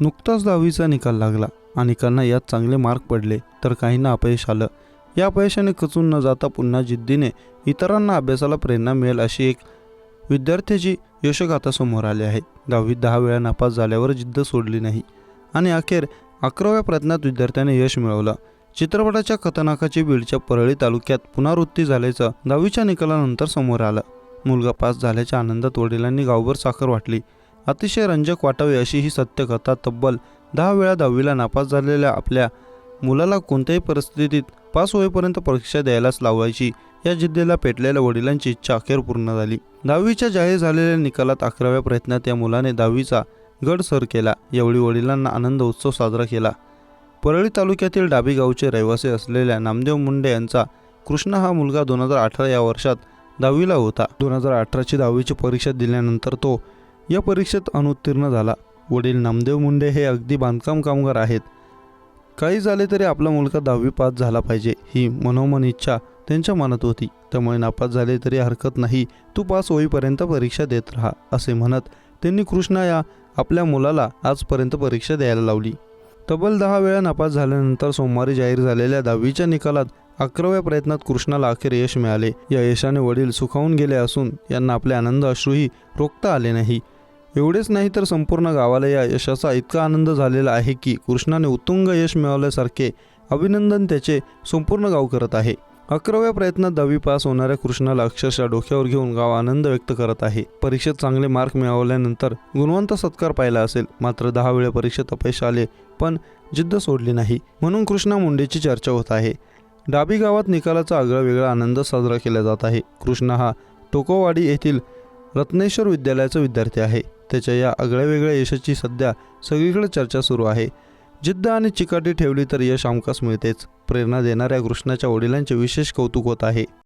नुकताच दहावीचा निकाल लागला अनेकांना यात चांगले मार्क पडले तर काहींना अपयश आलं. या अपयशाने खचून न जाता पुन्हा जिद्दीने इतरांना अभ्यासाला प्रेरणा मिळेल अशी एक विद्यार्थ्याची यशगाथा समोर आली आहे. दहावीत दहा वेळा नापास झाल्यावर जिद्द सोडली नाही आणि अखेर अकराव्या प्रयत्नात विद्यार्थ्याने यश मिळवलं. चित्रपटाच्या कथानाकाची बीडच्या परळी तालुक्यात पुनरावृत्ती झाल्याचं दहावीच्या निकालानंतर समोर आलं. मुलगा पास झाल्याच्या आनंदात वडिलांनी गावभर साखर वाटली. अतिशय रंजक वाटावी अशी ही सत्यकथा तब्बल दहा वेळा दहावीला नापास झालेल्या आपल्या मुलाला कोणत्याही परिस्थितीत पास होईपर्यंत परीक्षा द्यायलाच लावायची या जिद्दीला पेटलेल्या वडिलांची इच्छा अखेर पूर्ण झाली. दहावीच्या जाहीर झालेल्या निकालात अकराव्या प्रयत्नात या मुलाने दहावीचा गड सर केला. यावेळी वडिलांना आनंद उत्सव साजरा केला. परळी तालुक्यातील डाबी गावचे रहिवासी असलेल्या नामदेव मुंडे यांचा कृष्ण हा मुलगा दोन हजार अठरा या वर्षात दहावीला होता. दोन हजार अठराची दहावीची परीक्षा दिल्यानंतर तो या परीक्षेत अनुत्तीर्ण झाला. वडील नामदेव मुंडे हे अगदी बांधकाम कामगार आहेत. काही झाले तरी आपला मुलगा दहावी पास झाला पाहिजे ही मनोमन इच्छा त्यांच्या मनात होती. त्यामुळे नापास झाले तरी हरकत नाही तू पास होईपर्यंत परीक्षा देत राहा असे म्हणत त्यांनी कृष्णा या आपल्या मुलाला आजपर्यंत परीक्षा द्यायला लावली. तब्बल दहा वेळा नापास झाल्यानंतर सोमवारी जाहीर झालेल्या दहावीच्या निकालात अकराव्या प्रयत्नात कृष्णाला अखेर यश मिळाले. या यशाने वडील सुखावून गेले असून यांना आपले आनंद अश्रूही रोखता आले नाही. एवढेच नाही तर संपूर्ण गावाला या यशाचा इतका आनंद झालेला आहे की कृष्णाने उत्तुंग यश मिळवल्यासारखे अभिनंदन त्याचे संपूर्ण गाव करत आहे. अकराव्या प्रयत्नात दहावी पास होणाऱ्या कृष्णाला अक्षरशः डोक्यावर घेऊन गाव आनंद व्यक्त करत आहे. परीक्षेत चांगले मार्क मिळवल्यानंतर गुणवंत सत्कार पाहिला असेल. मात्र दहा वेळा परीक्षेत अपयश आले पण जिद्द सोडली नाही. म्हणून कृष्णा मुंडेची चर्चा होत आहे. डाबी गावात निकालाचा आगळा वेगळा आनंद साजरा केला जात आहे. कृष्णा हा टोकोवाडी येथील रत्नेश्वर विद्यालयाचा विद्यार्थी आहे. त्याच्या या आगळ्या वेगळ्या यशाची सध्या सगळीकडे चर्चा सुरू आहे. जिद्द आणि चिकाटी ठेवली तर यश आमकास मिळतेच. प्रेरणा देणाऱ्या कृष्णाच्या वडिलांचे विशेष कौतुक होत आहे.